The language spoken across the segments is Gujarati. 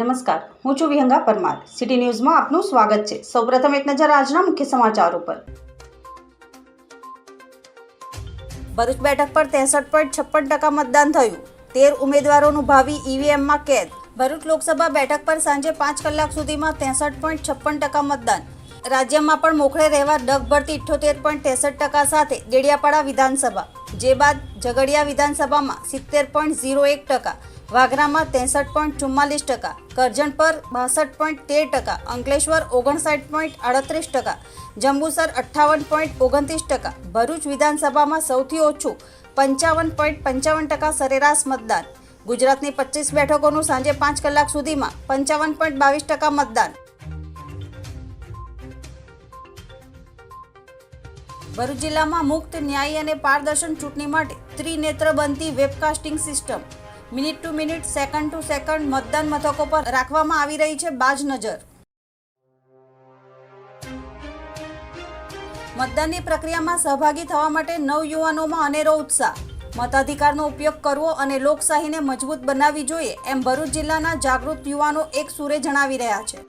નમસ્કાર, હું છું વિહંગા પરમાર. સિટી ન્યૂઝમાં આપનું સ્વાગત છે. સૌપ્રથમ એક નજર આજના મુખ્ય સમાચારો પર. ભરૂચ બેઠક પર ત્રેસઠ પોઈન્ટ છપ્પન ટકા મતદાન થયું. તેર ઉમેદવારોનું ભાવિ ઈવીએમમાં કેદ. ભરૂચ લોકસભા બેઠક પર સાંજે પાંચ કલાક સુધીમાં ત્રેસઠ પોઈન્ટ છપ્પન ટકા મતદાન. રાજ્યમાં પણ મોખરે રહેવા ડગ ભરતી ઇઠ્યોતેર પોઈન્ટ ત્રેસઠ ટકા સાથે ડેડિયાપાડા વિધાનસભા. જે બાદ ઝઘડિયા વિધાનસભામાં સિત્તેર પોઈન્ટ ઝીરો એક ટકા વાગરામાં ત્રેસઠ પોઈન્ટ ચુમ્માલીસ ટકા, કરજણ પર બાસઠ પોઈન્ટ તેર ટકા, અંકલેશ્વર ઓગણસાઠ પોઈન્ટ આડત્રીસ ટકા, જંબુસર અઠ્ઠાવન પોઈન્ટ ઓગણત્રીસ ટકા, ભરૂચ વિધાનસભામાં સૌથી ઓછું પંચાવન પોઈન્ટ પંચાવન ટકા સરેરાશ મતદાન. ગુજરાતની પચીસ બેઠકોનું સાંજે પાંચ કલાક સુધીમાં પંચાવન પોઈન્ટ બાવીસ ટકા મતદાન. ભરૂચ જિલ્લામાં મુક્ત ન્યાયી અને પારદર્શન ચૂંટણી માટે ત્રિનેત્ર બનતી webcasting system. Minute to minute, second to second મતદાન મથકો પર રાખવામાં આવી રહી છે બાજ નજર. મતદાનની પ્રક્રિયામાં સહભાગી થવા માટે નવયુવાનોમાં અનેરો ઉત્સાહ. મતાધિકારનો ઉપયોગ કરવો અને લોકશાહીને મજબૂત બનાવવી જોઈએ એમ ભરૂચ જિલ્લાના જાગૃત યુવાનો એક સુરે જણાવી રહ્યા છે.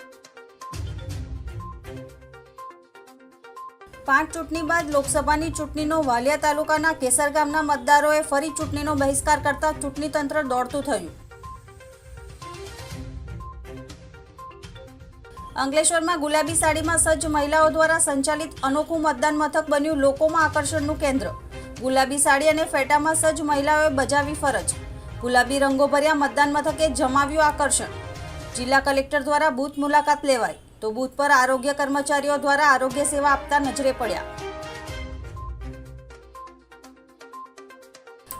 પાંચ ચૂંટણી બાદ લોકસભાની ચૂંટણીનો વાલિયા તાલુકાના કેસર ગામના મતદારોએ ફરી ચૂંટણીનો બહિષ્કાર કરતા ચૂંટણી તંત્ર દોડતું થયું. અંકલેશ્વરમાં ગુલાબી સાડીમાં સજ્જ મહિલાઓ દ્વારા સંચાલિત અનોખું મતદાન મથક બન્યું લોકોમાં આકર્ષણનું કેન્દ્ર. ગુલાબી સાડી અને ફેટામાં સજ્જ મહિલાઓએ બજાવી ફરજ. ગુલાબી રંગોભર્યા મતદાન મથકે જમાવ્યું આકર્ષણ. જિલ્લા કલેક્ટર દ્વારા બૂથ મુલાકાત લેવાઈ. તો બૂથ પર આરોગ્ય કર્મચારીઓ દ્વારા આરોગ્ય સેવા આપતા નજરે પડ્યા.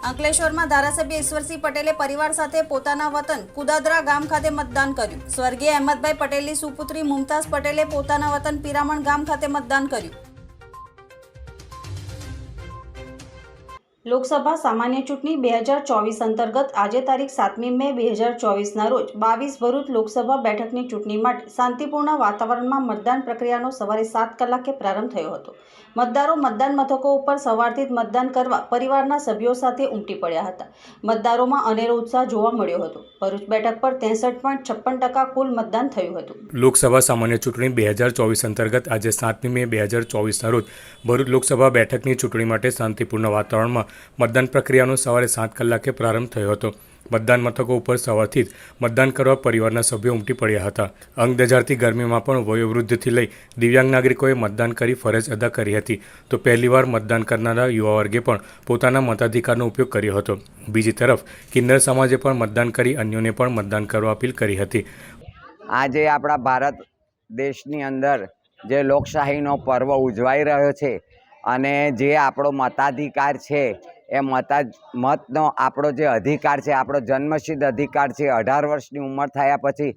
અંકલેશ્વરમાં ધારાસભ્ય ઈશ્વરસિંહ પટેલે પરિવાર સાથે પોતાના વતન કુદાદરા ગામ ખાતે મતદાન કર્યું. સ્વર્ગીય અહેમદભાઈ પટેલની સુપુત્રી મુમતાઝ પટેલે પોતાના વતન પિરામણ ગામ ખાતે મતદાન કર્યું. લોકસભા સામાન્ય ચૂંટણી બે હજાર ચોવીસ અંતર્ગત આજે તારીખ સાતમી મે બે હજાર ચોવીસના રોજ બાવીસ ભરૂચ લોકસભા બેઠકની ચૂંટણી માટે શાંતિપૂર્ણ વાતાવરણમાં મતદાન પ્રક્રિયાનો સવારે સાત કલાકે પ્રારંભ થયો હતો. મતદારો મતદાન મથકો ઉપર સવારથી જ મતદાન કરવા પરિવારના સભ્યો સાથે ઉમટી પડ્યા હતા. મતદારોમાં અનેરો ઉત્સાહ જોવા મળ્યો હતો. ભરૂચ બેઠક પર ત્રેસઠ પોઈન્ટ છપ્પન ટકા કુલ મતદાન થયું હતું. લોકસભા સામાન્ય ચૂંટણી બે હજાર ચોવીસ અંતર્ગત આજે સાતમી મે બે હજાર ચોવીસના રોજ ભરૂચ લોકસભા બેઠકની ચૂંટણી માટે શાંતિપૂર્ણ વાતાવરણમાં મતદાન પ્રક્રિયાનો સવારે સાત કલાકે પ્રારંભ થયો હતો. મતદાન મથકો ઉપર સવારથી જ મતદાન કરવા પરિવારના સભ્યો ઉમટી પડ્યા હતા. અંગ દજાડતી ગરમીમાં પણ વયોવૃદ્ધથી લઈ દિવ્યાંગ નાગરિકોએ મતદાન કરી ફરજ અદા કરી હતી. તો પહેલીવાર મતદાન કરનારા યુવા વર્ગે પણ પોતાના મતાધિકારનો ઉપયોગ કર્યો હતો. બીજી તરફ, કિન્નર સમાજે પણ મતદાન કરી અન્યોને પણ મતદાન કરવા અપીલ કરી હતી. આજે આપણા ભારત દેશની અંદર જે લોકશાહીનો પર્વ ઉજવાઈ રહ્યો છે અને જે આપણો મતાધિકાર છે, એ મતા, મતનો આપણો જે અધિકાર છે, આપણો જન્મસિદ્ધ અધિકાર છે, અઢાર વર્ષની ઉંમર થયા પછી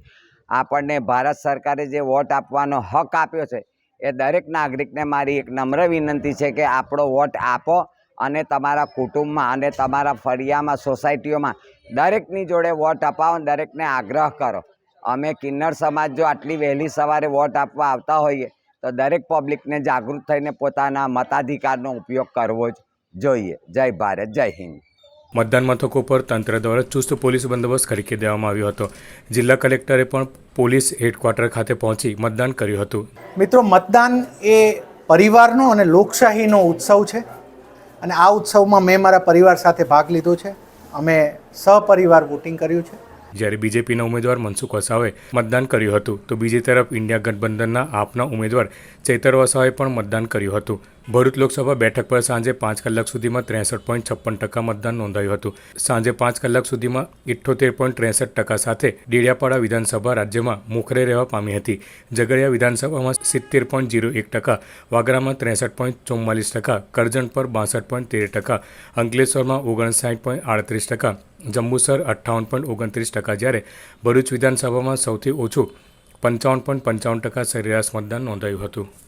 આપણને ભારત સરકારે જે વોટ આપવાનો હક આપ્યો છે, એ દરેક નાગરિકને મારી એક નમ્ર વિનંતી છે કે આપણો વોટ આપો અને તમારા કુટુંબમાં અને તમારા ફળિયામાં, સોસાયટીઓમાં દરેકની જોડે વોટ અપાવો, દરેકને આગ્રહ કરો. અમે કિન્નર સમાજ જો આટલી વહેલી સવારે વોટ આપવા આવતા હોઈએ તો દરેક પબ્લિકને જાગૃત થઈને પોતાના મતાધિકારનો ઉપયોગ કરવો જ જોઈએ. જય ભારત જય હિન્દ. મતદાન મથકો પર તંત્ર દ્વારા ચુસ્ત પોલીસ બંદોબસ્ત કરી દેવામાં આવ્યો હતો. જિલ્લા કલેક્ટરે પણ પોલીસ હેડક્વાર્ટર ખાતે પહોંચી મતદાન કર્યું હતું. મિત્રો મતદાન એ પરિવારનો અને લોકશાહીનો ઉત્સવ છે અને આ ઉત્સવમાં મેં મારા પરિવાર સાથે ભાગ લીધો છે. અમે સહપરિવાર વોટિંગ કર્યું છે. જ્યારે બીજેપીના ઉમેદવાર મનસુખ વસાવે મતદાન કર્યું હતું, તો બીજી તરફ ઇન્ડિયા ગઠબંધનના આપના ઉમેદવાર ચૈતર વસાવે પણ મતદાન કર્યું હતું. ભરૂચ લોકસભા બેઠક પર સાંજે પાંચ કલાક સુધીમાં ત્રેસઠ પોઈન્ટ છપ્પન ટકા મતદાન નોંધાયું હતું. સાંજે પાંચ કલાક સુધીમાં ઇઠ્ઠોતેર પોઈન્ટ ત્રેસઠ ટકા સાથે ડેડિયાપાડા વિધાનસભા રાજ્યમાં મોખરે રહેવા પામી હતી. ઝઘડિયા વિધાનસભામાં સિત્તેર પોઈન્ટ જીરો એક ટકા, વાગરામાં ત્રેસઠ પોઈન્ટ ચુમ્માલીસ ટકા, કરજણ પર બાસઠ પોઈન્ટ તેર ટકા, અંકલેશ્વરમાં ઓગણસાઠ પોઈન્ટ આડત્રીસ ટકા, જંબુસર અઠ્ઠાવન પોઈન્ટ ઓગણત્રીસ ટકા જ્યારે ભરૂચ વિધાનસભામાં સૌથી ઓછું પંચાવન પોઈન્ટ પંચાવન ટકા સરેરાશ મતદાન નોંધાયું હતું.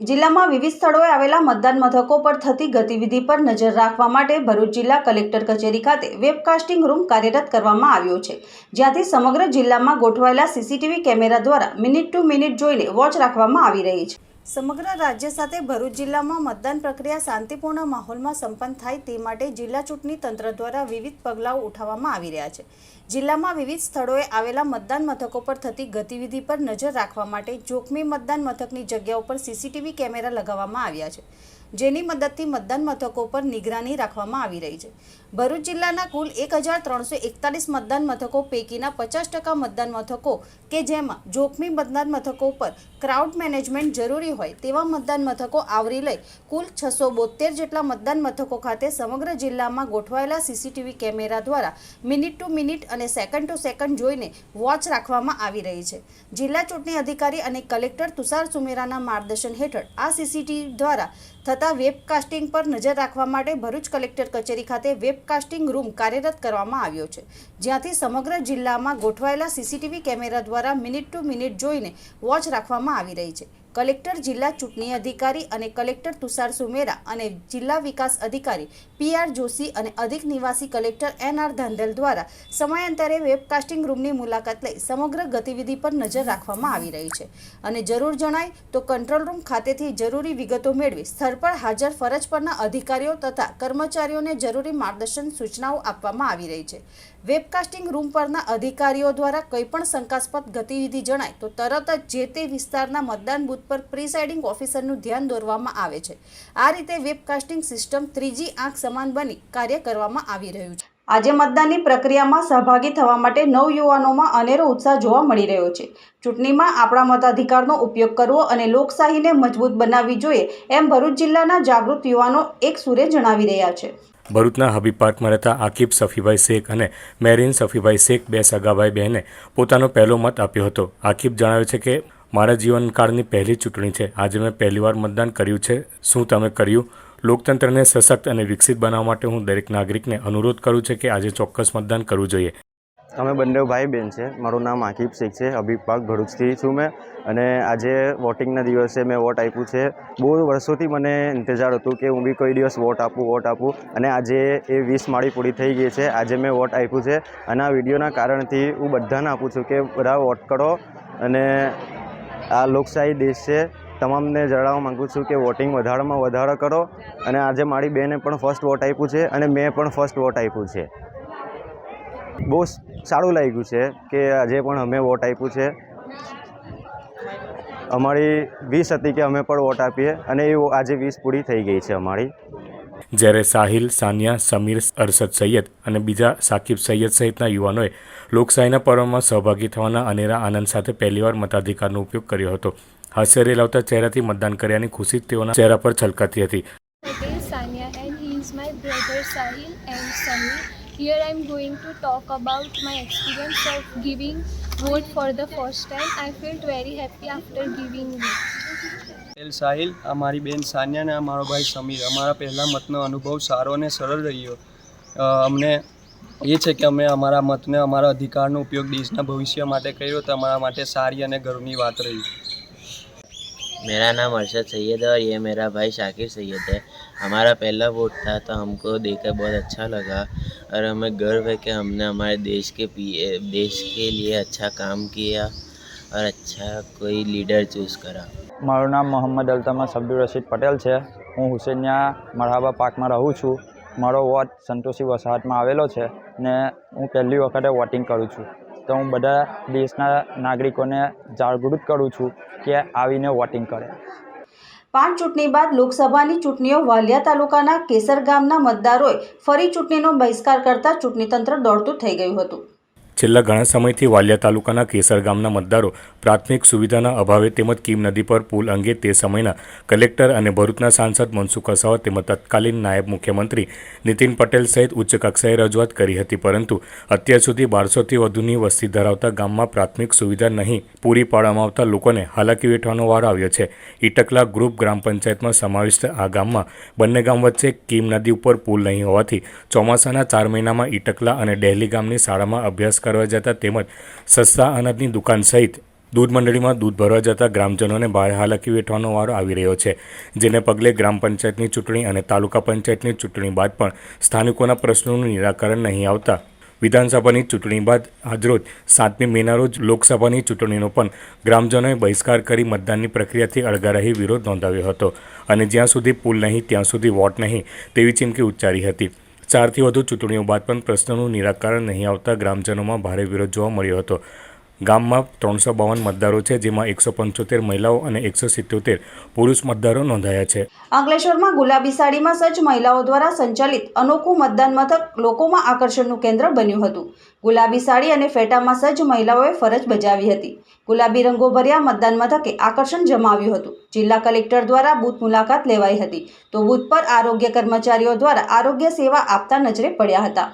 જિલ્લામાં વિવિધ સ્થળોએ આવેલા મતદાન મથકો પર થતી ગતિવિધિ પર નજર રાખવા માટે ભરૂચ જિલ્લા કલેક્ટર કચેરી ખાતે વેબકાસ્ટિંગ રૂમ કાર્યરત કરવામાં આવ્યો છે. જ્યાંથી સમગ્ર જિલ્લામાં ગોઠવાયેલા સીસીટીવી કેમેરા દ્વારા મિનિટ ટુ મિનિટ જોઈને વોચ રાખવામાં આવી રહી છે. સમગ્ર રાજ્ય સાથે ભરૂચ જિલ્લામાં મતદાન પ્રક્રિયા શાંતિપૂર્ણ માહોલમાં સંપન્ન થાય તે માટે જિલ્લા ચૂંટણી તંત્ર દ્વારા વિવિધ પગલાઓ ઉઠાવવામાં આવી રહ્યા છે. જિલ્લામાં વિવિધ સ્થળોએ આવેલા મતદાન મથકો પર થતી ગતિવિધિ પર નજર રાખવા માટે જોખમી મતદાન મથકની જગ્યાઓ પર સીસીટીવી કેમેરા લગાવવામાં આવ્યા છે. જેની મદદથી મતદાન મથકો પર નિગરાની રાખવામાં આવી રહી છે. ભરૂચ જિલ્લાના કુલ એક હજાર ત્રણસો એકતાલીસ મતદાન મથકો પૈકીના પચાસ ટકા મતદાન મથકો કે જેમાં જોખમી મતદાન મથકો પર ક્રાઉડ મેનેજમેન્ટ જરૂરી હોય તેવા મતદાન મથકો આવરી લઈ કુલ છસો બોતેર જેટલા મતદાન મથકો ખાતે સમગ્ર જિલ્લામાં ગોઠવાયેલા સીસીટીવી કેમેરા દ્વારા મિનિટ ટુ મિનિટ અને સેકન્ડ ટુ સેકન્ડ જોઈને વોચ રાખવામાં આવી રહી છે. જિલ્લા ચૂંટણી અધિકારી અને કલેક્ટર તુષાર સુમેરાના માર્ગદર્શન હેઠળ આ સીસીટીવી દ્વારા થતા વેબકાસ્ટિંગ પર નજર રાખવા માટે ભરૂચ કલેક્ટર કચેરી ખાતે વેબકાસ્ટિંગ રૂમ કાર્યરત કરવામાં આવ્યો છે. જ્યાંથી સમગ્ર જિલ્લામાં ગોઠવાયેલા સીસીટીવી કેમેરા દ્વારા મિનિટ ટુ મિનિટ જોઈને વોચ રાખવામાં આવી રહી છે. કલેક્ટર, જિલ્લા ચૂંટણી અધિકારી અને કલેક્ટર તુષાર સુમેરા અને જિલ્લા વિકાસ અધિકારી પી આર જોશી અને અધિક નિવાસી કલેક્ટર એન આર ધાંધલ દ્વારા સમયાંતરે વેબકાસ્ટિંગ રૂમની મુલાકાત લઈ સમગ્ર ગતિવિધિ પર નજર રાખવામાં આવી રહી છે. અને જરૂર જણાય તો કંટ્રોલ રૂમ ખાતેથી જરૂરી વિગતો મેળવી સ્થળ પર હાજર ફરજ પરના અધિકારીઓ તથા કર્મચારીઓને જરૂરી માર્ગદર્શન સૂચનાઓ આપવામાં આવી રહી છે. વેબકાસ્ટિંગ રૂમ પરના અધિકારીઓ દ્વારા કંઈપણ શંકાસ્પદ ગતિવિધિ જણાય તો તરત જ જે તે વિસ્તારના મતદાન બૂથ પર પ્રિસાઇડિંગ ઓફિસરનું ધ્યાન દોરવામાં આવે છે. આ રીતે વેબકાસ્ટિંગ સિસ્ટમ ત્રીજી આંખ સમાન બની કાર્ય કરવામાં આવી રહ્યું છે. આજે મતદાનની પ્રક્રિયામાં સહભાગી થવા માટે નવ યુવાનોમાં અનેરો ઉત્સાહ જોવા મળી રહ્યો છે. ચૂંટણીમાં આપણા મતાધિકારનો ઉપયોગ કરવો અને લોકશાહીને મજબૂત બનાવવી જોઈએ એમ ભરૂચ જિલ્લાના જાગૃત યુવાનો એક સુરે જણાવી રહ્યા છે. ભરૂચના હબીબ પાર્કમાં રહેતા આકીબ સફીભાઈ શેખ અને મેરીન સફીભાઈ શેખ બે સગાભાઈ બહેને પોતાનો પહેલો મત આપ્યો હતો. આકીબ જણાવે છે કે, મારા જીવનકાળની પહેલી ચૂંટણી છે. આજે મેં પહેલીવાર મતદાન કર્યું છે. શું તમે કર્યું? લોકતંત્રને સશક્ત અને વિકસિત બનાવવા માટે હું દરેક નાગરિકને અનુરોધ કરું છું કે આજે ચોક્કસ મતદાન કરવું જોઈએ. અમે બંને ભાઈ બહેન છે. મારું નામ આકીબ શેખ છે હબીબ પાક ભરૂચથી છું મેં. અને આજે વોટિંગના દિવસે મેં વોટ આપ્યું છે. બહુ વર્ષોથી મને ઇંતજાર હતું કે હું બી કોઈ દિવસ વોટ આપું વોટ આપું. અને આજે એ વીસ માળી પૂરી થઈ ગઈ છે. આજે મેં વોટ આપ્યું છે. અને આ વિડીયોના કારણથી હું બધાને આપું છું કે બધા વોટ કરો. અને આ લોકશાહી દેશ છે. તમામને જણાવવા માગું છું કે વોટિંગ વધારામાં વધારો કરો. અને આજે મારી બેને પણ ફર્સ્ટ વોટ આપ્યું છે. અને મેં પણ ફર્સ્ટ વોટ આપ્યું છે. બહુ સારું લાગ્યું છે કે આજે પણ અમે વોટ આપ્યું છે. અમારી વીસ હતી કે અમે પણ વોટ આપીએ અને એ આજે વીસ પૂરી થઈ ગઈ છે અમારી. જ્યારે સાહિલ, સાનિયા, સમીર, અરશદ સૈયદ અને બીજા સાકિબ સૈયદ સહિતના યુવાનોએ લોકશાહીના પર્વમાં સહભાગી થવાના અનેરા આનંદ સાથે પહેલીવાર મતાધિકારનો ઉપયોગ કર્યો હતો. હાસ્ય રેલાવતા ચહેરાથી મતદાન કર્યાની ખુશી તેઓના ચહેરા પર છલકાતી હતી. Here I am going to talk about my experience of giving vote for the first time. I felt very happy after giving vote. એલ સાહિલ આ મારી બેન સાનિયા અને આ મારો ભાઈ સમીર અમારા પહેલાં મતનો અનુભવ સારો અને સરળ રહ્યો અમને એ છે કે અમે અમારા મતને, અમારા અધિકારનો ઉપયોગ દેશના ભવિષ્ય માટે કર્યો તો અમારા માટે સારી અને ગર્વની વાત રહી मेरा नाम अरशद सैयद है और ये मेरा भाई शाकिर सैयद है हमारा पहला वोट था तो हमको देखकर बहुत अच्छा लगा और हमें गर्व है कि हमने हमारे देश के पी देश के लिए अच्छा काम किया और अच्छा कोई लीडर चूज़ करा મારું નામ મોહમ્મદ અલ્તમસ અબ્દુલ રશીદ પટેલ છે હું હુસેનિયા મરહાબા પાર્કમાં રહું છું મારો વોટ સંતોષી વસાહતમાં આવેલો છે ને હું પહેલી વખતે વોટિંગ કરું છું તો હું બધા દેશના નાગરિકોને જાગૃત કરું છું કે આવીને વોટિંગ કરે. પાંચ ચૂંટણી બાદ લોકસભાની ચૂંટણીઓ વાલિયા તાલુકાના કેસર ગામના મતદારોએ ફરી ચૂંટણીનો બહિષ્કાર કરતા ચૂંટણી તંત્ર દોડતું થઈ ગયું હતું. છેલ્લા ઘણા સમયથી વાલિયા તાલુકાના કેસર ગામના મતદારો પ્રાથમિક સુવિધાના અભાવે તેમજ કીમ નદી પર પુલ અંગે તે સમયના કલેક્ટર અને ભરૂચના સાંસદ મનસુખ વસાવા તેમજ તત્કાલીન નાયબ મુખ્યમંત્રી નીતિન પટેલ સહિત ઉચ્ચ કક્ષાએ રજૂઆત કરી હતી, પરંતુ અત્યાર સુધી બારસોથી વધુની વસ્તી ધરાવતા ગામમાં પ્રાથમિક સુવિધા નહીં પૂરી પાડવામાં આવતા લોકોને હાલાકી વેઠવાનો વારો આવ્યો છે. ઈટકલા ગ્રુપ ગ્રામ પંચાયતમાં સમાવિષ્ટ આ ગામમાં બંને ગામ વચ્ચે કીમ નદી ઉપર પુલ નહીં હોવાથી ચોમાસાના ચાર મહિનામાં ઈટકલા અને ડહેલી ગામની શાળામાં અભ્યાસ કરવા જતા તેમજ સસ્તા અનાજની દુકાન સહિત દૂધ મંડળીમાં દૂધ ભરવા જતા ગ્રામજનોને ભારે હાલાકી વેઠવાનો વારો આવી રહ્યો છે, જેને પગલે ગ્રામ પંચાયતની ચૂંટણી અને તાલુકા પંચાયતની ચૂંટણી બાદ પણ સ્થાનિકોના પ્રશ્નોનું નિરાકરણ નહીં આવતા. વિધાનસભાની ચૂંટણી બાદ આજરોજ સાતમી મેના રોજ લોકસભાની ચૂંટણીનો પણ ગ્રામજનોએ બહિષ્કાર કરી મતદાનની પ્રક્રિયાથી અળગા રહી વિરોધ નોંધાવ્યો હતો અને જ્યાં સુધી પુલ નહીં, ત્યાં સુધી વોટ નહીં તેવી ચીમકી ઉચ્ચારી હતી. ચારથી વધુ ચૂંટણીઓ બાદ પણ પ્રશ્નોનું નિરાકરણ નહીં આવતા ગ્રામજનોમાં ભારે વિરોધ જોવા મળ્યો હતો. ગામમાં ત્રણસો બાવન મતદારો છે, જેમાં એકસો પંચોતેર મહિલાઓ અને એકસો સિત્તોતેર પુરુષ મતદારો નોંધાયા છે. અંકલેશ્વરમાં ગુલાબી સાડીમાં સજ્જ મહિલાઓ દ્વારા સંચાલિત અનોખું મતદાન મથક લોકોમાં આકર્ષણનું કેન્દ્ર બન્યું હતું. ગુલાબી સાડી અને ફેટામાં સજ્જ મહિલાઓએ ફરજ બજાવી હતી. ગુલાબી રંગોભર્યા મતદાન મથકે આકર્ષણ જમાવ્યું હતું. જિલ્લા કલેક્ટર દ્વારા બૂથ મુલાકાત લેવાઈ હતી. તો બૂથ પર આરોગ્ય કર્મચારીઓ દ્વારા આરોગ્ય સેવા આપતા નજરે પડ્યા હતા.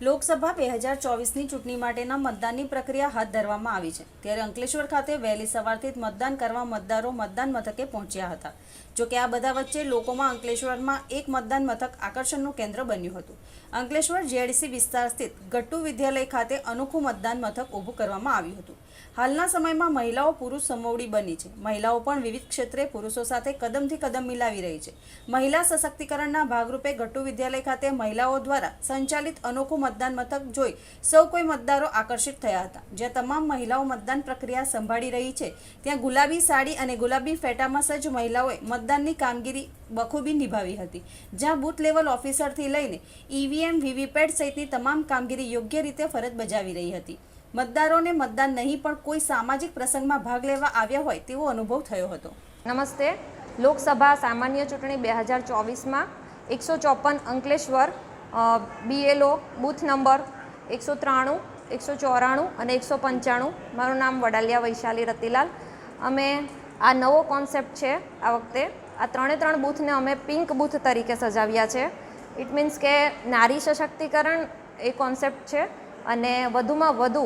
લોકસભા બે હજાર ચોવીસની ચૂંટણી માટેના મતદાનની પ્રક્રિયા હાથ ધરવામાં આવી છે. ત્યારે અંકલેશ્વર ખાતે વહેલી સવારથી જ મતદાન કરવા મતદારો મતદાન મથકે પહોંચ્યા હતા. જોકે આ બધા વચ્ચે લોકોમાં અંકલેશ્વરમાં એક મતદાન મથક આકર્ષણનું કેન્દ્ર બન્યું હતું. અંકલેશ્વર જેડીસી વિસ્તાર સ્થિત ગટ્ટુ વિદ્યાલય ખાતે અનોખું મતદાન મથક ઊભું કરવામાં આવ્યું હતું. હાલના સમયમાં મહિલાઓ પુરુષ સમોવડી બની છે. મહિલાઓ પણ વિવિધ ક્ષેત્રે પુરુષો સાથે કદમથી કદમ મિલાવી રહી છે. મહિલા સશક્તિકરણના ભાગરૂપે ગટ્ટુ વિદ્યાલય ખાતે મહિલાઓ દ્વારા સંચાલિત અનોખું મતદાન મથક જોઈ સૌ કોઈ મતદારો આકર્ષિત થયા હતા. જ્યાં તમામ મહિલાઓ મતદાન પ્રક્રિયા સંભાળી રહી છે. ત્યાં ગુલાબી સાડી અને ગુલાબી ફેટામાં સજ્જ મહિલાઓએ મતદાનની કામગીરી બખૂબી નિભાવી હતી. જ્યાં બૂથ લેવલ ઓફિસરથી લઈને ઈવીએમ વીવીપેટ સહિતની તમામ કામગીરી યોગ્ય રીતે ફરજ બજાવી રહી હતી. મતદારોને મતદાન નહીં, પણ કોઈ સામાજિક પ્રસંગમાં ભાગ લેવા આવ્યા હોય તેવો અનુભવ થયો હતો. નમસ્તે. લોકસભા સામાન્ય ચૂંટણી બે હજાર ચોવીસમાં એકસો ચોપન અંકલેશ્વર બીએલઓ બૂથ નંબર એકસો ત્રાણું, એકસો ચોરાણું અને એકસો પંચાણું. મારું નામ વડાલિયા વૈશાલી રતિલાલ. અમે આ નવો કોન્સેપ્ટ છે આ વખતે. આ ત્રણે ત્રણ બૂથને અમે પિંક બૂથ તરીકે સજાવ્યા છે. ઇટ મીન્સ કે નારી સશક્તિકરણ એ કોન્સેપ્ટ છે અને વધુમાં વધુ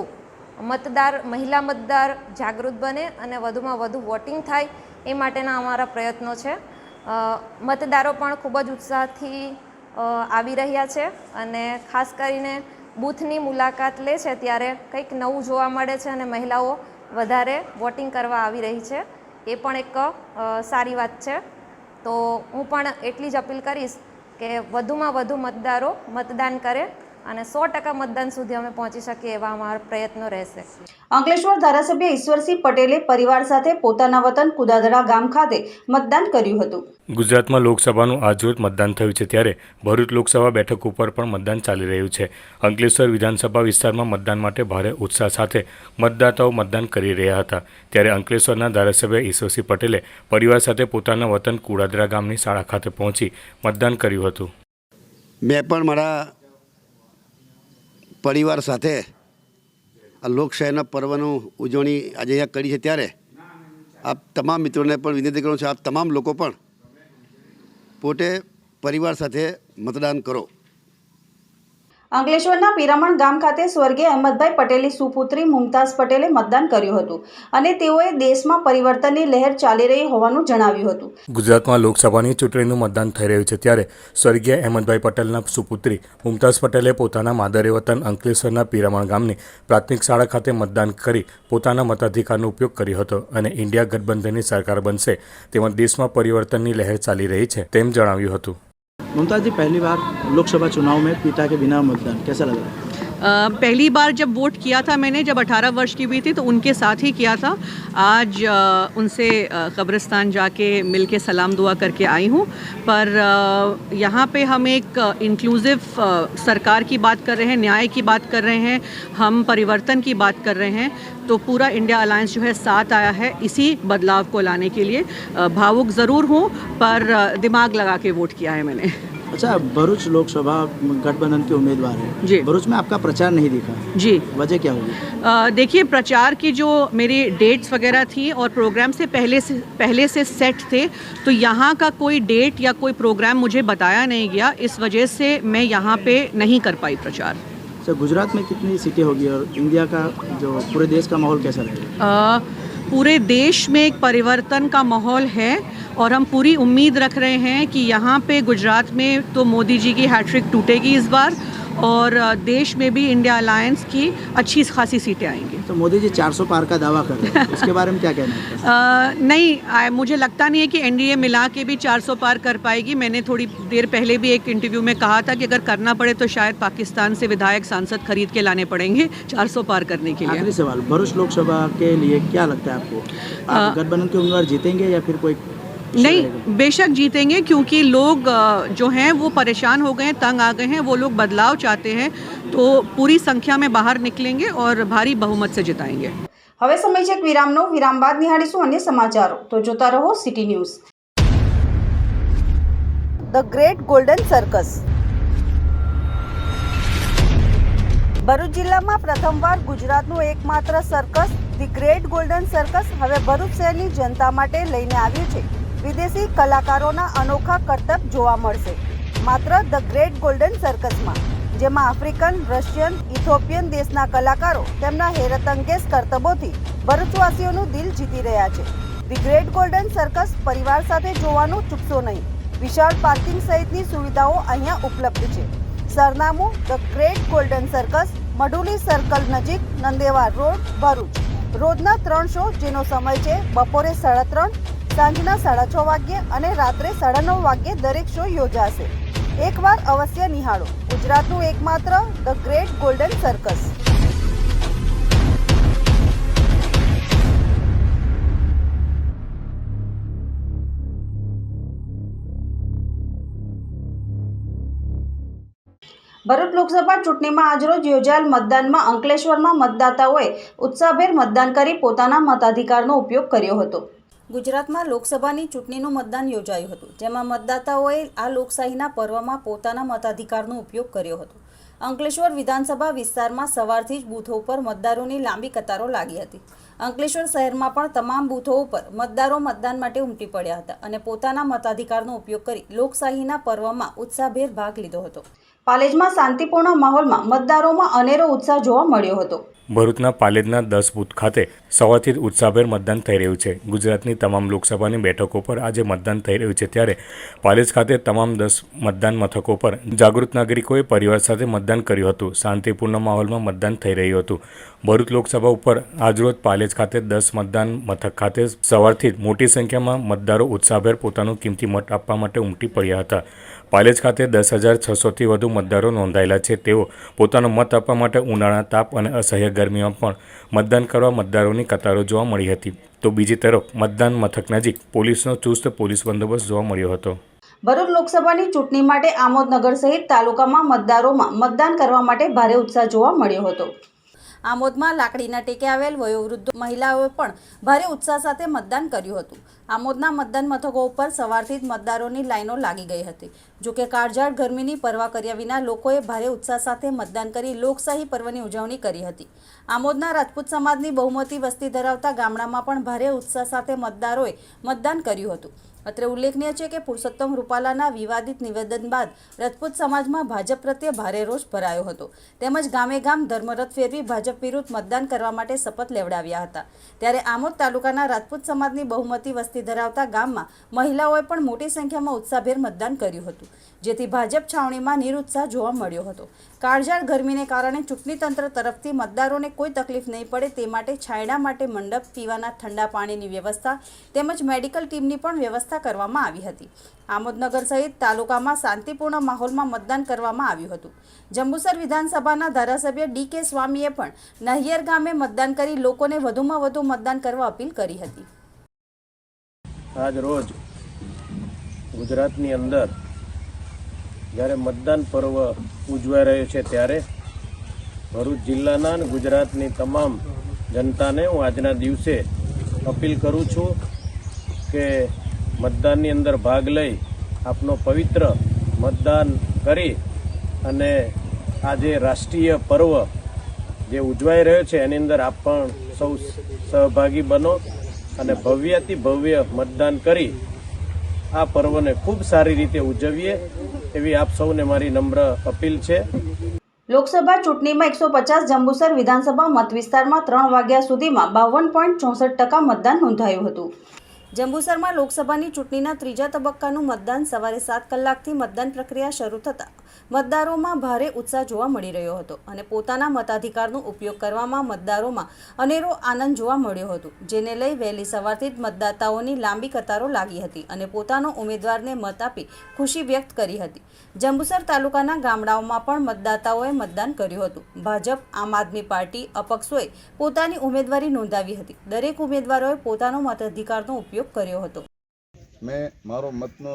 મતદાર, મહિલા મતદાર જાગૃત બને અને વધુમાં વધુ વોટિંગ થાય એ માટેના અમારા પ્રયત્નો છે. મતદારો પણ ખૂબ જ ઉત્સાહથી આવી રહ્યા છે અને ખાસ કરીને બૂથની મુલાકાત લે છે ત્યારે કંઈક નવું જોવા મળે છે અને મહિલાઓ વધારે વોટિંગ કરવા આવી રહી છે. એ પણ એક સારી વાત છે. તો હું પણ એટલી જ અપીલ કરીશ કે વધુમાં વધુ મતદારો મતદાન કરે. અને સો ટકા મતદાન સુધી અમે પહોંચી શકીએ એવા અમારા પ્રયત્નો રહેશે. અંકલેશ્વર ધારાસભ્ય ઈશ્વરસિંહ પટેલે પરિવાર સાથે પોતાના વતન કુદાદડા ગામ ખાતે મતદાન કર્યું હતું. ગુજરાતમાં લોકસભાનું આજરોજ મતદાન થયું છે ત્યારે ભરૂચ લોકસભા બેઠક ઉપર પણ મતદાન ચાલી રહ્યું છે. અંકલેશ્વર વિધાનસભા વિસ્તારમાં મતદાન માટે ભારે ઉત્સાહ સાથે મતદાતાઓ મતદાન કરી રહ્યા હતા. ત્યારે અંકલેશ્વરના ધારાસભ્ય ઈશ્વરસિંહ પટેલે પરિવાર સાથે પોતાના વતન કુડાદરા ગામની શાળા ખાતે પહોંચી મતદાન કર્યું હતું. મેં પણ મારા પરિવાર સાથે આ લોકશાહીના પર્વનું ઉજવણી આજે અહીંયા કરી છે ત્યારે? આપ તમામ મિત્રોને પણ વિનંતી કરું છું, આપ તમામ લોકો પણ પોતે પરિવાર સાથે મતદાન કરો. અંકલેશ્વરના પિરામણ ગામ ખાતે સ્વર્ગીય અહેમદભાઈ પટેલની સુપુત્રી મુમતાઝ પટેલે મતદાન કર્યું હતું અને તેઓએ દેશમાં પરિવર્તનની લહેર ચાલી રહી હોવાનું જણાવ્યું હતું. ગુજરાતમાં લોકસભાની ચૂંટણીનું મતદાન થઈ રહ્યું છે ત્યારે સ્વર્ગીય અહેમદભાઈ પટેલના સુપુત્રી મુમતાઝ પટેલે પોતાના માદરે વતન અંકલેશ્વરના પિરામણ ગામની પ્રાથમિક શાળા ખાતે મતદાન કરી પોતાના મતાધિકારનો ઉપયોગ કર્યો હતો અને ઇન્ડિયા ગઠબંધનની સરકાર બનશે તેમાં દેશમાં પરિવર્તનની લહેર ચાલી રહી છે તેમ જણાવ્યું હતું. ममता जी पहली बार लोकसभा चुनाव में पिता के बिना मतदान कैसा लग रहा है पहली बार जब वोट किया था मैंने, जब 18 वर्ष की हुई थी तो उनके साथ ही किया था। आज उनसे कब्रिस्तान जाके मिल के सलाम दुआ करके आई हूँ। पर यहाँ पे हम एक इंक्लूसिव सरकार की बात कर रहे हैं, न्याय की बात कर रहे हैं, हम परिवर्तन की बात कर रहे हैं तो पूरा इंडिया अलायंस जो है साथ आया है इसी बदलाव को लाने के लिए। भावुक ज़रूर हूँ, पर दिमाग लगा के वोट किया है मैंने। अच्छा भरूच लोकसभा गठबंधन के उम्मीदवार हैं। जी। भरूच में आपका प्रचार नहीं दिखा। जी। वजह क्या होगी देखिए प्रचार की जो मेरी डेट्स वगैरह थी और प्रोग्राम से पहले से पहले से सेट थे तो यहाँ का कोई डेट या कोई प्रोग्राम मुझे बताया नहीं गया। इस वजह से मैं यहाँ पे नहीं कर पाई प्रचार। अच्छा गुजरात में कितनी सीटें होगी और इंडिया का जो पूरे देश का माहौल कैसा रहेगा? पूरे देश में एक परिवर्तन का माहौल है और हम पूरी उम्मीद रख रहे हैं कि यहाँ पे गुजरात में तो मोदी जी की हैट्रिक टूटेगी इस बार और देश में भी इंडिया अलायंस की अच्छी खासी सीटें आएँगी। तो मोदी जी 400 पार का दावा कर रहे हैं। इसके बारे में क्या कहना है? नहीं आ, मुझे लगता नहीं है कि एनडीए मिला के भी 400 पार कर पाएगी। मैंने थोड़ी देर पहले भी एक इंटरव्यू में कहा था कि अगर करना पड़े तो शायद पाकिस्तान से विधायक सांसद खरीद के लाने पड़ेंगे 400 पार करने के लिए। आखिरी सवाल भरूच लोकसभा के लिए क्या लगता है आपको? आप गठबंधन के उम्मीदवार जीतेंगे या फिर कोई नहीं बेशक जीतेंगे क्योंकि लोग अ, जो हैं वो परेशान हो गए हैं तंग आ गए हैं वो लोग बदलाव चाहते हैं तो पूरी संख्या में बाहर निकलेंगे और भारी बहुमत से जिताएंगे હવે સમય છે એક વિરામનો વિરામ બાદ નિહાળીશું અન્ય સમાચારો તો જોતા રહો city news the great golden circus Bharuch જિલ્લામાં પ્રથમવાર ગુજરાતનું એકમાત્ર circus the great golden circus હવે ભરૂચ શહેરની જનતા માટે લઈને આવ્યું છે વિદેશી કલાકારોના અનોખા કરતબ જોવા મળશે. માત્ર ધ ગ્રેટ ગોલ્ડન સર્કસમાં, જેમાં આફ્રિકન, રશિયન, ઇથોપિયન દેશના કલાકારો તેમના હેરતંગેસ કરતબોથી ભરૂચવાસીઓનું દિલ જીતી રહ્યા છે. ધી ગ્રેટ ગોલ્ડન સર્કસ પરિવાર સાથે જોવાનું ચૂકશો નહીં. વિશાળ પાર્કિંગ સહિતની સુવિધાઓ અહીંયા ઉપલબ્ધ છે. સરનામું the great golden circus Madhuli circle નજીક નંદેવા રોડ, ભરૂચ. રોજના ત્રણ શો, જેનો સમય છે બપોરે સાડા ત્રણ સાંજના સાડા છ વાગ્યે અને રાત્રે સાડા નવ વાગ્યે દરેક શો યોજાશે. એકવાર અવશ્ય નિહાળો. ગુજરાતનું એકમાત્ર the great golden circus Bharuch Lok Sabha ચૂંટણીમાં આજરોજ યોજાયેલ મતદાનમાં અંકલેશ્વરમાં મતદાતાઓએ ઉત્સાહભેર મતદાન કરી પોતાના મતાધિકારનો ઉપયોગ કર્યો હતો. ગુજરાતમાં લોકસભાની ચૂંટણીનું મતદાન યોજાયું હતું, જેમાં મતદાતાઓએ આ લોકશાહીના પર્વમાં પોતાના મતાધિકારનો ઉપયોગ કર્યો હતો. અંકલેશ્વર વિધાનસભા વિસ્તારમાં સવારથી જ બૂથો ઉપર મતદારોની લાંબી કતારો લાગી હતી. અંકલેશ્વર શહેરમાં પણ તમામ બૂથો ઉપર મતદારો મતદાન માટે ઉમટી પડ્યા હતા અને પોતાના મતાધિકારનો ઉપયોગ કરી લોકશાહીના પર્વમાં ઉત્સાહભેર ભાગ લીધો હતો. પાલેજમાં શાંતિપૂર્ણ માહોલમાં મતદારોમાં અનેરો ઉત્સાહ જોવા મળ્યો હતો. ભરૂચના પાલેજના દસ બુથ ખાતે સવારથી જ ઉત્સાહભેર મતદાન થઈ રહ્યું છે. ગુજરાતની તમામ લોકસભાની બેઠકો પર આજે મતદાન થઈ રહ્યું છે. ત્યારે પાલેજ ખાતે તમામ દસ મતદાન મથકો પર જાગૃત નાગરિકોએ પરિવાર સાથે મતદાન કર્યું હતું. શાંતિપૂર્ણ માહોલમાં મતદાન થઈ રહ્યું હતું. ભરૂચ લોકસભા ઉપર આજરોજ પાલેજ ખાતે દસ મતદાન મથક ખાતે સવારથી જ મોટી સંખ્યામાં મતદારો ઉત્સાહભેર પોતાનું કિંમતી મત આપવા માટે ઉમટી પડ્યા હતા. પાલેજ ખાતે દસ હજાર છસોથી વધુ મતદારો નોંધાયેલા છે. તેઓ પોતાનો મત આપવા માટે ઉનાળા તાપ અને અસહ્ય ગરમીમાં પણ મતદાન કરવા મતદારોની કતારો જોવા મળી હતી. તો બીજી તરફ મતદાન મથક નજીક પોલીસનો ચુસ્ત પોલીસ બંદોબસ્ત જોવા મળ્યો હતો. ભરૂચ લોકસભાની ચૂંટણી માટે આમોદનગર સહિત તાલુકામાં મતદારોમાં મતદાન કરવા માટે ભારે ઉત્સાહ જોવા મળ્યો હતો. આમોદમાં લાકડીના ટેકે આવેલ વયોવૃદ્ધ મહિલાઓએ પણ ભારે ઉત્સાહ સાથે મતદાન કર્યું હતું. આમોદના મતદાન મથકો ઉપર સવારથી જ મતદારોની લાઈનો લાગી ગઈ હતી. જોકે કાળઝાળ ગરમીની પરવા કર્યા વિના લોકોએ ભારે ઉત્સાહ સાથે મતદાન કરી લોકશાહી પર્વની ઉજવણી કરી હતી. આમોદના રાજપૂત સમાજની બહુમતી વસ્તી ધરાવતા ગામડામાં પણ ભારે ઉત્સાહ સાથે મતદારોએ મતદાન કર્યું હતું. અત્રે ઉલ્લેખનીય છે કે પુરુષોત્તમ રૂપાલાના વિવાદિત નિવેદન બાદ રાજપૂત સમાજમાં ભાજપ પ્રત્યે ભારે રોષ ભરાયો હતો. તેમજ ગામે ગામ ધર્મરથ ફેરવી ભાજપ વિરુદ્ધ મતદાન કરવા માટે શપથ લેવડાવ્યા હતા. ત્યારે આમોદ તાલુકાના રાજપૂત સમાજની બહુમતી વસ્તી ધરાવતા ગામમાં મહિલાઓએ પણ મોટી સંખ્યામાં ઉત્સાહભેર મતદાન કર્યું હતું, જેથી ભાજપ છાવણીમાં નિરુત્સાહ જોવા મળ્યો હતો. કાળઝાળ ગરમીને કારણે ચૂંટણી તંત્ર તરફથી મતદારોને કોઈ તકલીફ નહીં પડે તે માટે છાયડા માટે મંડપ, પીવાના ઠંડા પાણીની વ્યવસ્થા તેમજ મેડિકલ ટીમની પણ વ્યવસ્થા કરવામાં આવી હતી. આમોદનગર સહિત તાલુકામાં શાંતિપૂર્ણ માહોલમાં મતદાન કરવામાં આવ્યું હતું. જંબુસર વિધાનસભાના ધારાસભ્ય ડી કે સ્વામીએ પણ નહિયર ગામે મતદાન કરી લોકોને વધુમાં વધુ મતદાન કરવા અપીલ કરી હતી. આજ ગુજરાતની અંદર જ્યારે મતદાન પર્વ ઉજવાઈ રહ્યો છે ત્યારે ભરૂચ જિલ્લાના અને ગુજરાતની તમામ જનતાને હું આજના દિવસે અપીલ કરું છું કે મતદાનની અંદર ભાગ લઈ આપનો પવિત્ર મતદાન કરી અને આ જે રાષ્ટ્રીય પર્વ જે ઉજવાઈ રહ્યો છે, એની અંદર આપ પણ સૌ સહભાગી બનો અને ભવ્યથી ભવ્ય મતદાન કરી આ પર્વને ખૂબ સારી રીતે ઉજવીએ એવી આપ સૌને મારી નમ્ર અપીલ છે. લોકસભા ચૂંટણીમાં એકસો પચાસ જંબુસર વિધાનસભા મત વિસ્તારમાં ત્રણ વાગ્યા સુધીમાં બાવન પોઈન્ટ ચોસઠ ટકા મતદાન નોંધાયું હતું. જંબુસરમાં લોકસભાની ચૂંટણીના ત્રીજા તબક્કાનું મતદાન સવારે સાત કલાકથી મતદાન પ્રક્રિયા શરૂ થતાં મતદારોમાં ભારે ઉત્સાહ જોવા મળી રહ્યો હતો અને પોતાના મતાધિકારનો ઉપયોગ કરવામાં મતદારોમાં અનેરો આનંદ જોવા મળ્યો હતો, જેને લઈ વહેલી સવારથી જ મતદાતાઓની લાંબી કતારો લાગી હતી અને પોતાનો ઉમેદવારને મત આપી ખુશી વ્યક્ત કરી હતી. જંબુસર તાલુકાના ગામડાઓમાં પણ મતદાતાઓએ મતદાન કર્યું હતું. ભાજપ, આમ આદમી પાર્ટી, અપક્ષોએ પોતાની ઉમેદવારી નોંધાવી હતી. દરેક ઉમેદવારોએ પોતાનો મતાધિકારનો ઉપયોગ કર્યો હતો. મેં મારો મતનો,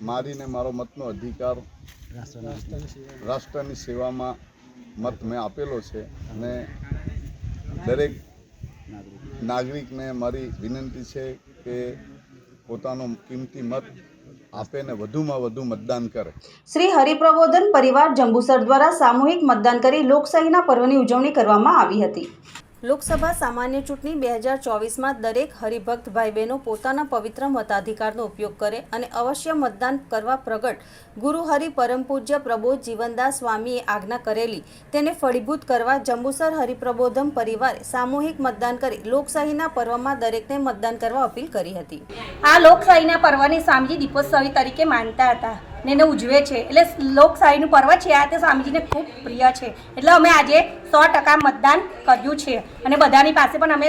મારીને મારો મતનો અધિકાર રાષ્ટ્રની સેવામાં મત મેં આપેલો છે અને દરેક નાગરિકને મારી વિનંતી છે કે પોતાનો કિંમતી મત આપે ને વધુમાં વધુ મતદાન કરે. શ્રી હરિપ્રબોધન પરિવાર જંબુસર દ્વારા સામૂહિક મતદાન કરી લોકશાહીના પર્વની ઉજવણી કરવામાં આવી હતી. લોકસભા સામાન્ય ચૂંટણી બે હજાર ચોવીસમાં દરેક હરિભક્ત ભાઈ બહેનો પોતાના પવિત્ર મતાધિકારનો ઉપયોગ કરે અને અવશ્ય મતદાન કરવા પ્રગટ. ગુરુ હરિ પરમ પૂજ્ય પ્રબોધ જીવનદાસ સ્વામીએ આજ્ઞા કરેલી, તેને ફળીભૂત કરવા જંબુસર હરિપ્રબોધમ પરિવારે સામૂહિક મતદાન કરી લોકશાહીના પર્વમાં દરેકને મતદાન કરવા અપીલ કરી હતી. આ લોકશાહીના પર્વને સ્વામીજી દીપોત્સવી તરીકે માનતા હતા. ને એને ઉજવે છે. એટલે લોકશાહીનું પર્વ છે. આ તે સ્વામીજીને ખૂબ પ્રિય છે. એટલે અમે આજે સો ટકા મતદાન કર્યું છે. અને બધાની પાસે પણ અમે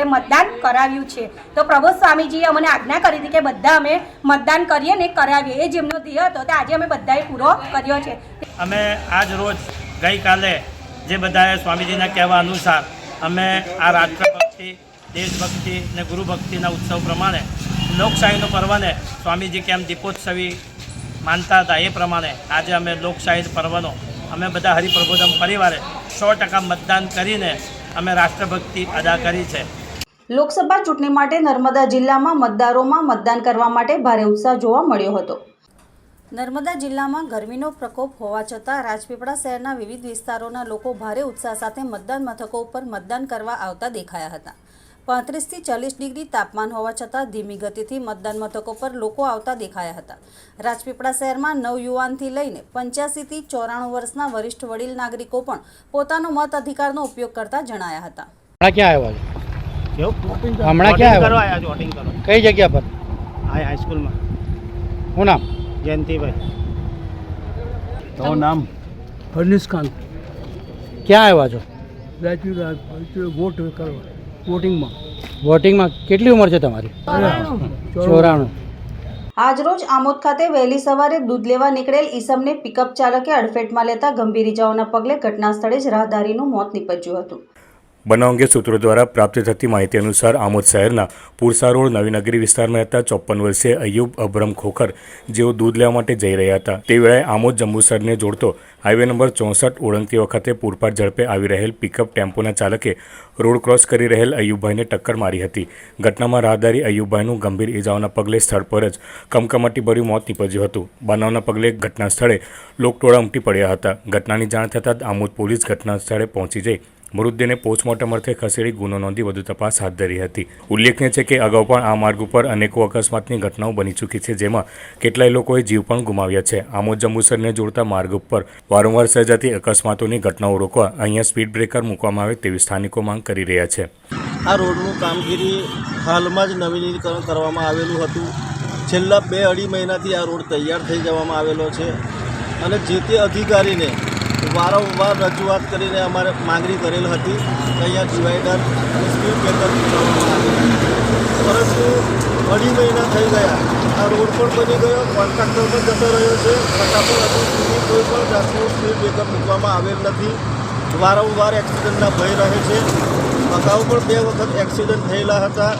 એ મતદાન કરાવ્યું છે. તો પ્રબોધ સ્વામીજીએ અમને આજ્ઞા કરી હતી કે બધા અમે મતદાન કરીએ ને કરાવીએ. એ જેમનો ધ્યેય હતો તે આજે અમે બધાએ પૂરો કર્યો છે. અમે આજ રોજ ગઈકાલે જે બધાએ સ્વામીજીના કહેવા અનુસાર અમે આ રાષ્ટ્રભક્તિ, દેશભક્તિ ને ગુરુભક્તિના ઉત્સવ પ્રમાણે લોકશાહીનો પર્વને સ્વામીજી કેમ દીપોત્સવી માનતા હતા એ પ્રમાણે આજે અમે લોકશાહી પર્વનો અમે બધા હરિપ્રબોધમ પરિવારે સો ટકા મતદાન કરીને અમે રાષ્ટ્રભક્તિ અદા કરી છે. લોકસભા ચૂંટણી માટે નર્મદા જિલ્લામાં મતદારોમાં મતદાન કરવા માટે ભારે ઉત્સાહ જોવા મળ્યો હતો. નર્મદા જિલ્લામાં ગરમીનો પ્રકોપ હોવા છતાં રાજપીપળા શહેરના વિવિધ વિસ્તારોના લોકો ભારે ઉત્સાહ સાથે મતદાન મથકો ઉપર મતદાન કરવા આવતા દેખાયા હતા. પાંત્રીસથી ચાલીસ ડિગ્રી તાપમાન હોવા છતાં ધીમી ગતિથી મતદાન મથકો પર લોકો આવતા દેખાયા હતા. રાજપીપળા શહેરમાં નવયુવાનથી લઈને પંચ્યાસીથી ચોરાણું વર્ષના વરિષ્ઠ વડીલ નાગરિકો પણ પોતાનો મત અધિકારનો ઉપયોગ કરતા જણાયા હતા. હમણાં ક્યાં આવ્યા કઈ જગ્યા પર? હાઈસ્કૂલમાં શું નામ? જયંતિભાઈ. નામ? હરનીશ ખાન ક્યાં આવ્યા છો? રાજપીપળા વોટ કરવા. વોટિંગમાં? વોટિંગમાં કેટલી ઉંમર છે તમારી? ચોરાણું. આજરોજ આમોદ ખાતે વહેલી સવારે દૂધ લેવા નીકળેલ ઈસમને પિકઅપ ચાલકે અડફેટમાં લેતા ગંભીર ઇજાઓના પગલે ઘટના સ્થળે જ રાહદારીનું મોત નીપજ્યું હતું. બનાવ અંગે સૂત્રો દ્વારા પ્રાપ્ત થતી માહિતી અનુસાર આમોદ શહેરના પુરસા રોડ નવીનગરી વિસ્તારમાં રહેતા ચોપ્પન વર્ષીય અયુબ અબ્રમ ખોખર જેઓ દૂધ લેવા માટે જઈ રહ્યા હતા. તે વેળાએ આમોદ જંબુસરને જોડતો હાઈવે નંબર ચોસઠ ઓળંગતી વખતે પૂરપાટ ઝડપે આવી રહેલ પિકઅપ ટેમ્પોના ચાલકે રોડ ક્રોસ કરી રહેલ અયુબભાઈને ટક્કર મારી હતી. ઘટનામાં રાહદારી અયુબભાઈનું ગંભીર ઇજાઓના પગલે સ્થળ પર જ કમકમાટીભર્યું મોત નીપજ્યું હતું. બનાવના પગલે ઘટના સ્થળે લોકટોળા ઉમટી પડ્યા હતા. ઘટનાની જાણ થતાં આમોદ પોલીસ ઘટના સ્થળે પહોંચી જઈ મૃતદેહને પોસ્ટમોર્ટમ અર્થે ખસેડી ગુનો નોંધી વધુ તપાસ હાથ ધરી હતી. ઉલ્લેખનીય છે કે અગાઉ પણ આ માર્ગ ઉપર અનેકો અકસ્માતની ઘટનાઓ બની ચૂકી છે, જેમાં કેટલાય લોકોએ જીવ પણ ગુમાવ્યા છે. આમોદ જંબુસરને જોડતા માર્ગ ઉપર વારંવાર સર્જાતી અકસ્માતોની ઘટનાઓ રોકવા અહીંયા સ્પીડ બ્રેકર મૂકવામાં આવે તેવી સ્થાનિકો માંગ કરી રહ્યા છે. આ રોડનું કામગીરી હાલમાં જ નવીનીકરણ કરવામાં આવેલું હતું. છેલ્લા બે અઢી મહિનાથી આ રોડ તૈયાર થઈ જવામાં આવેલો છે અને જે તે અધિકારીને વારંવાર રજૂઆત કરીને અમારે માંગણી કરેલ હતી કે અહીંયા ડિવાઈડર અને સ્પીડ બ્રેકર પરંતુ અઢી મહિના થઈ ગયા. આ રોડ પણ બની ગયો, કોન્ટ્રાક્ટર પણ જતો રહ્યો છે. છતાં પણ કોઈ પણ જાતનું સ્પીડ બ્રેકર મૂકવામાં આવેલ નથી. વારંવાર એક્સિડન્ટના ભય રહે છે. અગાઉ પણ બે વખત એક્સિડન્ટ થયેલા હતા.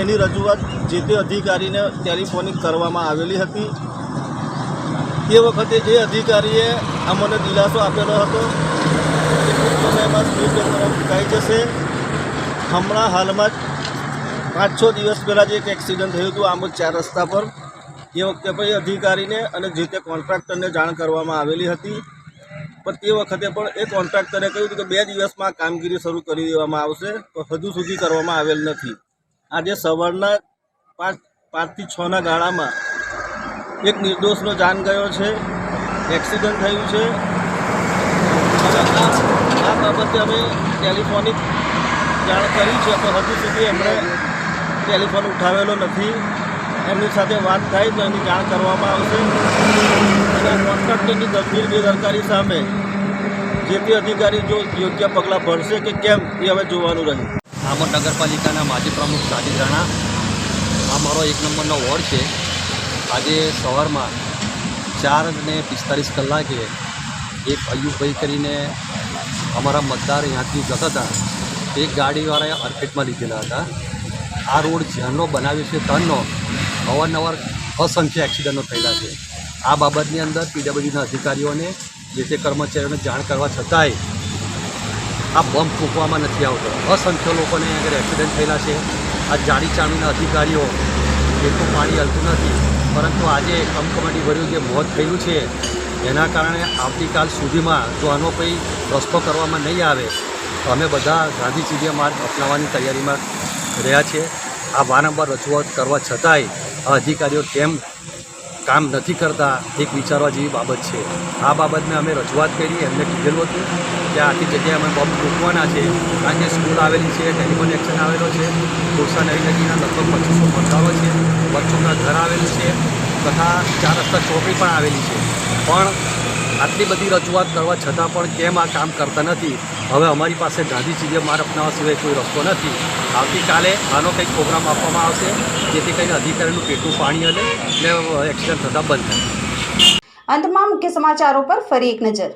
એની રજૂઆત જે તે અધિકારીને ટેલિફોનિક કરવામાં આવેલી હતી. તે વખતે જે અધિકારીએ અમને દિલાસો આપેલો હતો એમાં સ્પીડ મુકાઈ જશે. હમણાં હાલમાં જ પાંચ છ દિવસ પહેલાં જ એક એક્સિડન્ટ થયું હતું આમ ચાર રસ્તા પર. એ વખતે પછી અધિકારીને અને જે તે કોન્ટ્રાક્ટરને જાણ કરવામાં આવેલી હતી. પણ તે વખતે પણ એ કોન્ટ્રાક્ટરે કહ્યું હતું કે બે દિવસમાં કામગીરી શરૂ કરી દેવામાં આવશે તો હજુ સુધી કરવામાં આવેલ નથી. આજે સવારના પાંચ, પાંચથી છના ગાળામાં એક નિર્દોષનો જાન ગયો છે એક્સિડન્ટ થયું છે. આ બાબતે અમે ટેલિફોનિક જાણ કરી છે પણ હજુ સુધી એમણે ટેલિફોન ઉઠાવેલો નથી. એમની સાથે વાત થાય તો એની જાણ કરવામાં આવશે. અને કોન્ટ્રાક્ટરની ગંભીર બેદરકારી સામે જે તે અધિકારી જો યોગ્ય પગલાં ભરશે કે કેમ, એ હવે જોવાનું રહ્યું. આમોદ નગરપાલિકાના માજી પ્રમુખ સાજી રાણા. આ મારો એક નંબરનો વોર્ડ છે. આજે સવારમાં ચાર ને પિસ્તાલીસ કલાકે એક અયુબભાઈ કરીને અમારા મતદાર અહીંયાથી જતા હતા. તે ગાડીવાળાએ અરફેટમાં લીધેલા હતા. આ રોડ જ્યાંનો બનાવ્યો છે ત્યાંનો અવારનવાર અસંખ્ય એક્સિડન્ટો થયેલા છે. આ બાબતની અંદર પીડબ્લ્યુડીના અધિકારીઓને, જે તે કર્મચારીઓને જાણ કરવા છતાંય આ બમ્પ ફૂંકવામાં નથી આવતો. અસંખ્ય લોકોને આગળ એક્સિડન્ટ થયેલા છે. આ જાડી ચામીના અધિકારીઓ એટલું પાણી હલતું નથી પરંતુ આજે કમકમાટી ભર્યું જે મોત થયું છે, એના કારણે આવતીકાલ સુધીમાં જો આનો કોઈ રસ્તો કરવામાં નહીં આવે, તો અમે બધા ગાંધી ચીડિયા માર્ગ અપનાવવાની તૈયારીમાં રહ્યા છીએ. આ વારંવાર રજૂઆત કરવા છતાંય આ અધિકારીઓ કેમ કામ નથી કરતા, એક વિચારવા જેવી બાબત છે. આ બાબતને અમે રજૂઆત કરી, એમને કીધેલું હતું કે આખી જગ્યાએ અમે બોમ્બ મૂકવાના છે. કારણ કે સ્કૂલ આવેલી છે, ટેલિફોન એક્શન આવેલો છે. કોરસા નવી નદીના લગભગ પચીસો મકાનો છે. બચ્ચોના ઘર આવેલું છે. તથા ચાર રસ્તા ચોકડી પણ આવેલી છે. પણ આટલી બધી રજૂઆત કરવા છતાં પણ કેમ આ કામ કરતા નથી? હવે અમારી પાસે ગાંધી ચીજે માર્ગ અપનાવવા સિવાય કોઈ રસ્તો નથી. આવતીકાલે આનો કંઈક પ્રોગ્રામ આપવામાં આવશે, જેથી કરીને અધિકારીનું પેટનું પાણી હલે એટલે એક્સિડન્ટ થતાં બંધ થાય. અંતમાં મુખ્ય સમાચારો પર ફરી એક નજર.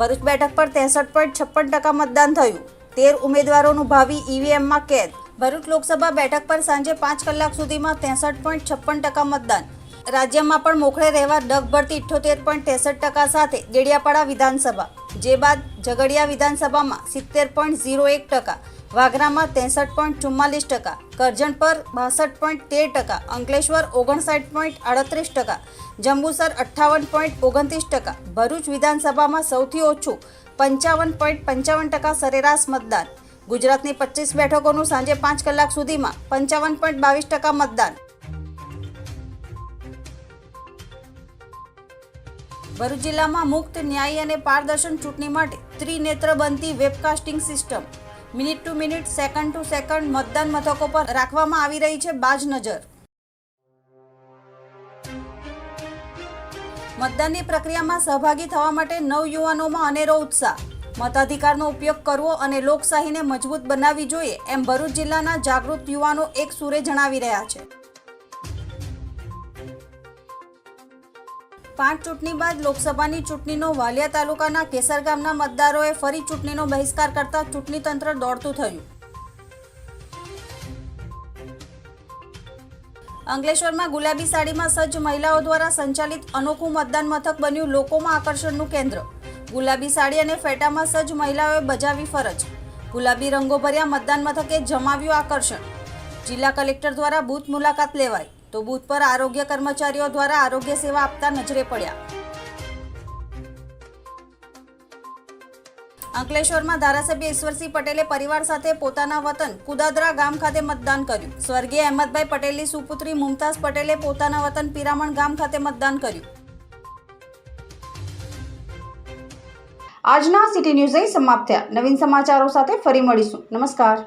ભરૂચ બેઠક પર ત્રેસઠ પોઈન્ટ છપ્પન ટકા મતદાન થયું. તેર ઉમેદવારોનું ભાવિ ઈવીએમમાં કેદ. ભરૂચ લોકસભા બેઠક પર સાંજે પાંચ કલાક સુધીમાં ત્રેસઠ પોઈન્ટ છપ્પન ટકા મતદાન. રાજ્યમાં પણ મોખરે રહેવા ડગ ભરતી ઇઠ્ઠોતેર પોઈન્ટ ત્રેસઠ ટકા સાથે ડેડિયાપાડા વિધાનસભા, જે બાદ ઝઘડિયા વિધાનસભામાં સિત્તેર પોઈન્ટ ઝીરો એક ટકા, વાઘરામાં ત્રેસઠ પોઈન્ટ ચુમ્માલીસ ટકા, કરજણ પર બાસઠ પોઈન્ટ તેર ટકા, અંકલેશ્વર ઓગણસાઠ પોઈન્ટ આડત્રીસ ટકા, જંબુસર અઠ્ઠાવન પોઈન્ટ ઓગણત્રીસ ટકા, ભરૂચ વિધાનસભામાં સૌથી ઓછું પંચાવન પોઈન્ટ પંચાવન ટકા સરેરાશ મતદાન. ગુજરાતની પચીસ બેઠકોનું સાંજે પાંચ કલાક સુધીમાં પંચાવન પોઈન્ટ બાવીસ ટકા મતદાન. ભરૂચ જિલ્લામાં મુક્ત ન્યાયી અને પારદર્શન ચૂંટણી માટે ત્રિનેત્ર બનતી webcasting system. Minute to minute, second to second મતદાન મથકો પર રાખવામાં આવી રહી છે બાજ નજર. મતદાનની પ્રક્રિયામાં સહભાગી થવા માટે નવયુવાનોમાં અનેરો ઉત્સાહ. મતાધિકારનો ઉપયોગ કરવો અને લોકશાહીને મજબૂત બનાવવી જોઈએ એમ ભરૂચ જિલ્લાના જાગૃત યુવાનો એક સુરે જણાવી રહ્યા છે. પાંચ ચૂંટણી બાદ લોકસભાની ચૂંટણીનો વાલિયા તાલુકાના કેસર ગામના મતદારોએ ફરી ચૂંટણીનો બહિષ્કાર કરતા ચૂંટણી તંત્ર દોડતું થયું. અંકલેશ્વરમાં ગુલાબી સાડીમાં સજ્જ મહિલાઓ દ્વારા સંચાલિત અનોખું મતદાન મથક બન્યું લોકોમાં આકર્ષણનું કેન્દ્ર. ગુલાબી સાડી અને ફેટામાં સજ્જ મહિલાઓએ બજાવી ફરજ. ગુલાબી રંગોભર્યા મતદાન મથકે જમાવ્યું આકર્ષણ. જિલ્લા કલેક્ટર દ્વારા બૂથ મુલાકાત લેવાઈ. તો બૂથ પર આરોગ્ય કર્મચારીઓ દ્વારા આરોગ્ય સેવા આપતા નજરે પડ્યા. અંકલેશ્વરમાં ધારાસભ્ય ઈશ્વરસિંહ પટેલે પરિવાર સાથે પોતાના વતન કુદાદરા ગામ ખાતે મતદાન કર્યું. સ્વર્ગીય અહેમદભાઈ પટેલની સુપુત્રી મુમતાઝ પટેલે પોતાના વતન પિરામણ ગામ ખાતે મતદાન કર્યું. આજના સિટી ન્યૂઝ અહીં સમાપ્ત થયા. નવીન સમાચારો સાથે ફરી મળીશું. નમસ્કાર.